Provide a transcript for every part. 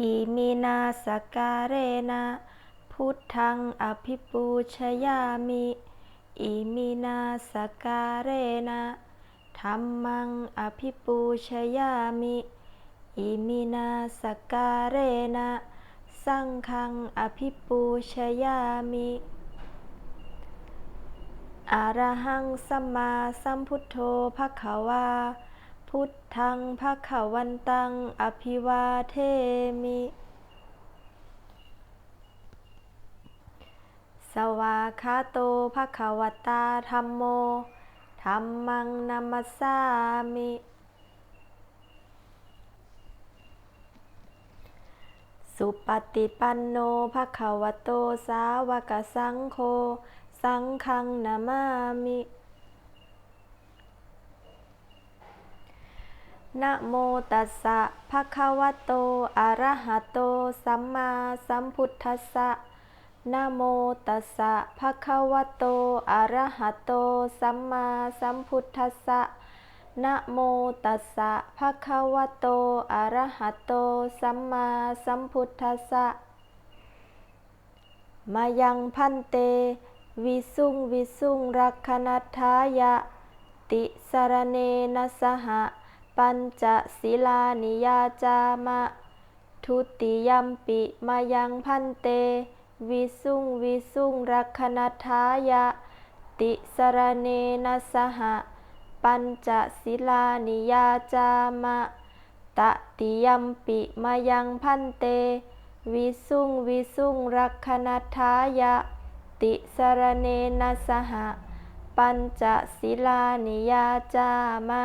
อิมินาสการเรนะพุทธังอภิปูชยามิอิมินาสการเรนะธัมมังอภิปูชยามิอิมินาสการเรนะสังฆังอภิปูชยามิอะระหังสัมมาสัมพุทโธภะคะวา พุทธังภะคะวันตัง อภิวาเทมิ สวาคาโตภะคะวตาธัมโมธัมมังนัมมัสามิ สุปฏิปันโนภะคะวโตสาวกสังโฆ สังฆังนามามิ นะโมตัสสะภะคะวะโต อะระหะโต สัมมาสัมพุทธัสสะนะโมตัสสะภะคะวะโต อะระหะโต สัมมาสัมพุทธัสสะนะโมตัสสะภะคะวะโต อะระหะโต สัมมาสัมพุทธัสสะมายังพันเต วิสุงวิสุงรักขณทายะ ติสารเนนะสหะ ปัญจศิลานิยาจามะ ทุติยัมปิมายังพันเต วิสุงวิสุงรักขณทายะ ติสรเนนะสหะ ปัญจศิลานิยาจามะ ตติยัมปิมายังพันเต วิสุงวิสุงรักขณทายะ ติสรเนนะสหะ ปัญจศิลานิยาจามะ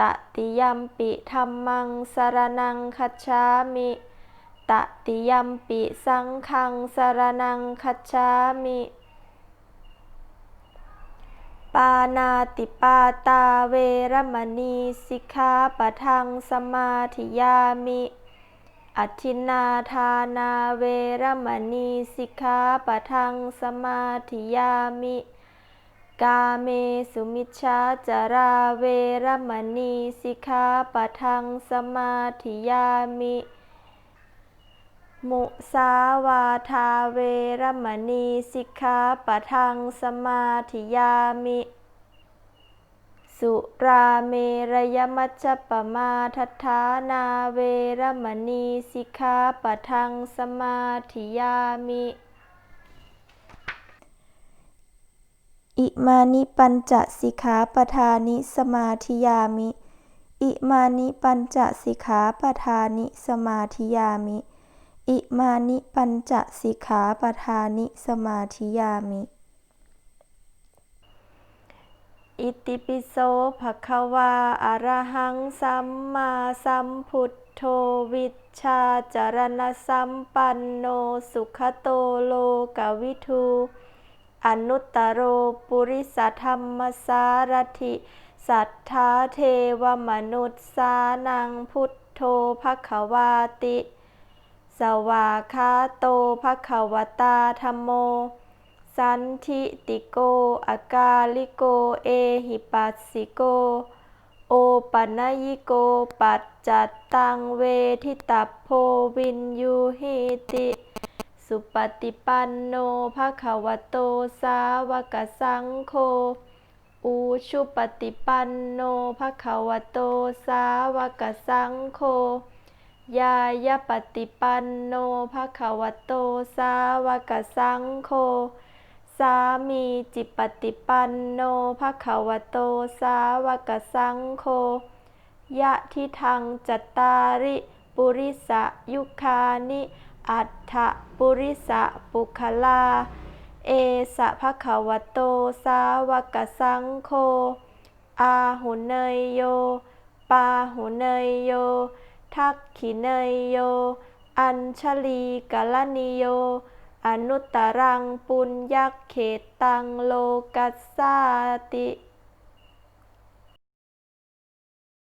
ตติยัมปิธัมมังสารนังคัจฉามิตติยัมปิสังฆังสารนังคัจฉามิ ปานาติปาตาเวรมณีสิกขาปะทังสมาธิยามิอทินาทานาเวรมณีสิกขาปะทังสมาธิยามิ กาเมสุมิชาจาราเวรมณีสิกขาปะทังสมาธิยามิ มุสาวาทาเวรมณีสิกขาปะทังสมาธิยามิ สุราเมรยมัจจปมาทัฏฐานาเวรมณีสิกขาปะทังสมาธิยามิ อิมานิปัญจสิกขาปทานิสมาธิยามิ อิมานิปัญจสิกขาปทานิสมาธิยามิ อิมานิปัญจสิกขาปทานิสมาธิยามิ อิติปิโสภะคะวาอะระหังสัมมาสัมพุทโธวิชชาจารณสัมปันโนสุขโตโลกวิทู อนุตตโรปุริสธรรมสารถิ สัทธาเทวมนุษย์สานังพุทโธภควาติ สวาคาโตภควตาธรรมโม สันทิติโกอากาลิโกเอหิปัสสิโก โอปัญญิโกปัจจัตตังเวทิตาโพวินยูหิติ สุปฏิปันโนภะคะวะโตสาวกสังโฆอุชุปฏิปันโนภะคะวะโตสาวกสังโฆยายปฏิปันโนภะคะวะโตสาวกสังโฆสามีจิปฏิปันโนภะคะวะโตสาวกสังโฆยะทิทังจัตตาริ ปุริสยุคานิ อัฏฐปุริสะปุคลา เอสะภะคะวะโต สาวกสังโฆ อาหุเนยโย ปาหุเนยโย ทักขิเนยโย อัญชลีกลนิโย อนุตตรังปุญญเขตังโลกัสสาติ